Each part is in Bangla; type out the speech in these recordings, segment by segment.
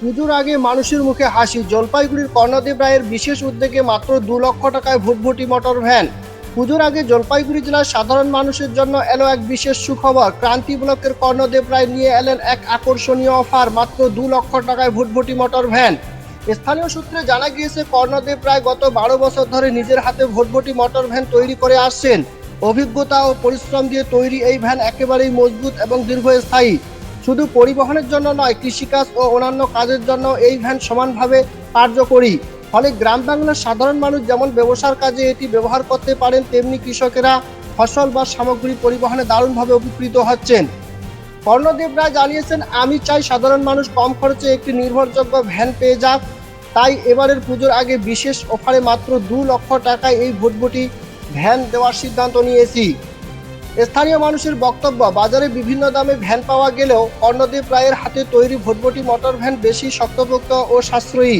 পুজোর আগে মানুষের মুখে হাসি। জলপাইগুড়ির কর্ণদেব রায়ের বিশেষ উদ্যোগে মাত্র দু লক্ষ টাকায় ভুটভুটি মোটর ভ্যান। পুজোর আগে জলপাইগুড়ি জেলার সাধারণ মানুষের জন্য এলো এক বিশেষ সুখবর। ক্রান্তি ব্লকের কর্ণদেব রায় নিয়ে এলেন এক আকর্ষণীয় অফার, মাত্র দু লক্ষ টাকায় ভুটভুটি মোটর ভ্যান। স্থানীয় সূত্রে জানা গিয়েছে, কর্ণদেব রায় গত বারো বছর ধরে নিজের হাতে ভোটভুটি মোটর ভ্যান তৈরি করে আসছেন। অভিজ্ঞতা ও পরিশ্রম দিয়ে তৈরি এই ভ্যান একেবারেই মজবুত এবং দীর্ঘস্থায়ী। শুধু পরিবহনের জন্য নয়, কৃষিকাজ ও অন্যান্য কাজের জন্য এই ভ্যান সমানভাবে কার্যকরী। ফলে গ্রাম বাংলার সাধারণ মানুষ যেমন ব্যবসার কাজে এটি ব্যবহার করতে পারেন, তেমনি কৃষকেরা ফসল বা সামগ্রী পরিবহনে দারুণভাবে উপকৃত হচ্ছেন। কর্ণদেব রায় জানিয়েছেন, আমি চাই সাধারণ মানুষ কম খরচে একটি নির্ভরযোগ্য ভ্যান পেয়ে যাক। তাই এবারের পুজোর আগে বিশেষ অফারে মাত্র দু লক্ষ টাকায় এই ভুটভুটি ভ্যান দেওয়ার সিদ্ধান্ত নিয়েছি। স্থানীয় মানুষের বক্তব্য, বাজারে বিভিন্ন দামে ভ্যান পাওয়া গেলেও কর্ণদেব রায়ের হাতে তৈরি ভোটভটি মোটর ভ্যান বেশি শক্তপোক্ত ও সাশ্রয়ী।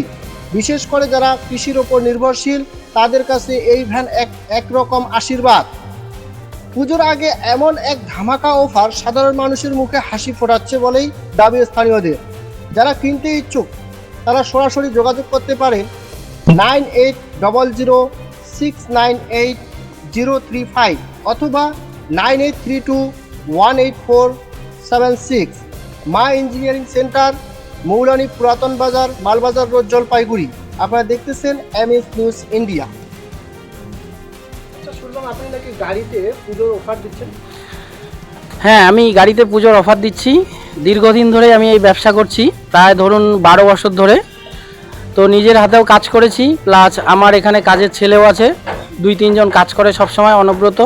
বিশেষ করে যারা কৃষির ওপর নির্ভরশীল, তাদের কাছে এই ভ্যান এক, একরকম আশীর্বাদ। পুজোর আগে এমন এক ধামাকা অফার সাধারণ মানুষের মুখে হাসি ফোটাচ্ছে বলেই দাবি স্থানীয়দের। যারা কিনতে ইচ্ছুক, তারা সরাসরি যোগাযোগ করতে পারেন nine eight double zero six nine eight zero three five অথবা nine eight three two one eight four seven six. মা ইঞ্জিনিয়ারিং সেন্টার মৌলানি পুরাতন বাজার মালবাজার রোড জলপাইগুড়ি। আপনারা দেখতেছেন এম এস নিউজ ইন্ডিয়া। আচ্ছা শুনলাম আপনি নাকি গাড়িতে পুজোর অফার দিচ্ছেন। হ্যাঁ আমি গাড়িতে পুজোর অফার দিচ্ছি। দীর্ঘদিন ধরে আমি এই ব্যবসা করছি প্রায় ধরুন বারো বছর ধরে। তো নিজের হাতেও কাজ করেছি প্লাস আমার এখানে কাজের ছেলেও আছে। দুই তিনজন কাজ করে সবসময় অনব্রত।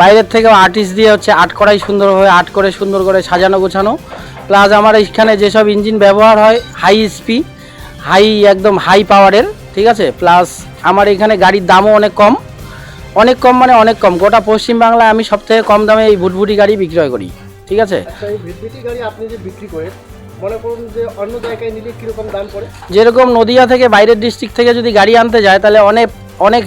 বাইরের থেকেও আর্টিস্ট দিয়ে হচ্ছে আর্ট করাই সুন্দরভাবে আর্ট করে সুন্দর করে সাজানো গোছানো। প্লাস আমার এখানে যেসব ইঞ্জিন ব্যবহার হয় হাই স্পি হাই একদম হাই পাওয়ারের ঠিক আছে? প্লাস আমার এখানে গাড়ির দামও অনেক কম। অনেক কম মানে অনেক কম। গোটা পশ্চিমবাংলায় আমি সব থেকে কম দামে এই ভুটভুটি গাড়ি বিক্রয় করি ঠিক আছে? আচ্ছা যেরকম নদিয়া থেকে বাইরের ডিস্ট্রিক্ট থেকে যদি গাড়ি আনতে যায় তাহলে অনেক অনেক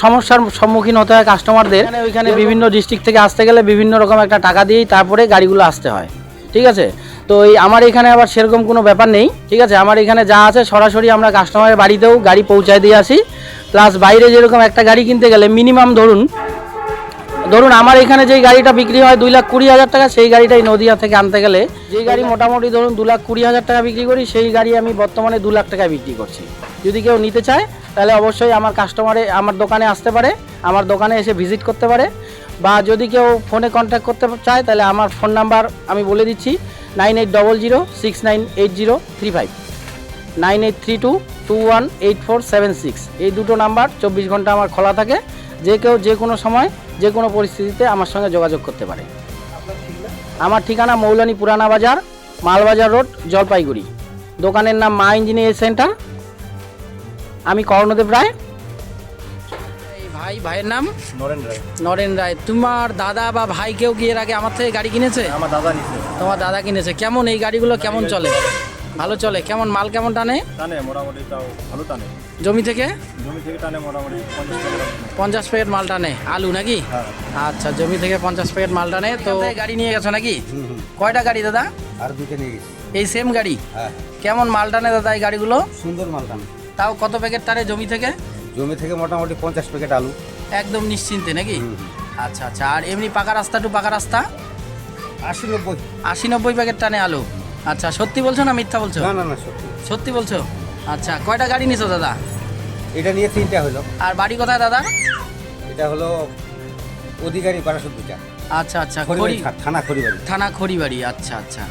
সমস্যার সম্মুখীন হতে হয় কাস্টমারদের ওইখানে বিভিন্ন ডিস্ট্রিক্ট থেকে আসতে গেলে বিভিন্ন রকম একটা টাকা দিয়েই তারপরে গাড়িগুলো আসতে হয়। ঠিক আছে? তো এই আমার এখানে আবার সেরকম কোনো ব্যাপার নেই। ঠিক আছে? আমার এখানে যা আছে সরাসরি আমরা কাস্টমারের বাড়িতেও গাড়ি পৌঁছায় দিয়ে আসি। প্লাস বাইরে যেরকম একটা গাড়ি কিনতে গেলে মিনিমাম ধরুন ধরুন আমার এখানে যেই গাড়িটা বিক্রি হয় দুই লাখ কুড়ি হাজার টাকা সেই গাড়িটাই নদিয়া থেকে আনতে গেলে যেই গাড়ি মোটামুটি ধরুন দু লাখ কুড়ি হাজার টাকা বিক্রি করি সেই গাড়ি আমি বর্তমানে দু লাখ টাকায় বিক্রি করছি। যদি কেউ নিতে চায়, তাহলে অবশ্যই আমার কাস্টমারে আমার দোকানে আসতে পারে, আমার দোকানে এসে ভিজিট করতে পারে। বা যদি কেউ ফোনে কন্ট্যাক্ট করতে চায়, তাহলে আমার ফোন নাম্বার আমি বলে দিচ্ছি nine eight double zero six nine eight zero three five nine eight three two two one eight four seven six এই দুটো নাম্বার চব্বিশ ঘণ্টা আমার খোলা থাকে। যে কেউ যে কোনো সময়, যে কোনো পরিস্থিতিতে আমার সঙ্গে যোগাযোগ করতে পারে। আমার ঠিকানা মৌলানি পুরানা বাজার, মালবাজার রোড, জলপাইগুড়ি। দোকানের নাম মা ইঞ্জিনিয়ার সেন্টার। আমি কর্ণদেব রায়। এই ভাই ভাইয়ের নাম? নরেন রায়। নরেন রায়। তোমার দাদা বা ভাই কেউ কি এর আগে আমার থেকে গাড়ি কিনেছে? আমার দাদা নিছে। তোমার দাদা কিনেছে। কেমন এই গাড়িগুলো? কেমন চলে? ভালো। চলে? কেমন মাল কেমন টানে? টানে মোটামুটি তাও ভালো টানে। জমি থেকে? জমি থেকে টানে মোটামুটি পঞ্চাশ প্যাকেট মাল টানে। আলু নাকি? হ্যাঁ। আচ্ছা জমি থেকে পঞ্চাশ প্যাকেট মাল টানে। তো গাড়ি নিয়ে গেছো নাকি? কয়টা গাড়ি দাদা? আর দুটো নিয়ে গেছি। এই সেম গাড়ি? হ্যাঁ। কেমন মাল টানে দাদা এই গাড়িগুলো? সুন্দর মাল টানে। তাও কত প্যাকেট টানে জমি থেকে? জমি থেকে মোটামুটি পঞ্চাশ প্যাকেট আলু। একদম নিশ্চিন্তে নাকি। আচ্ছা আচ্ছা আর এমনি পাকা রাস্তা টু পাকা রাস্তা? আশি নব্বই। আশি নব্বই প্যাকেট টানে আলু। আচ্ছা সত্যি বলছো না মিথ্যা বলছো? না না না সত্যি। সত্যি বলছো? আচ্ছা কয়টা গাড়ি নিছো দাদা? এটা নিয়ে তিনটা হলো। আর বাড়ি কোথায় দাদা? এটা হলো অধিকারী পাড়া দুটা আচ্ছা আচ্ছা থানা খড়িবাড়ি। থানা খড়িবাড়ি আচ্ছা আচ্ছা।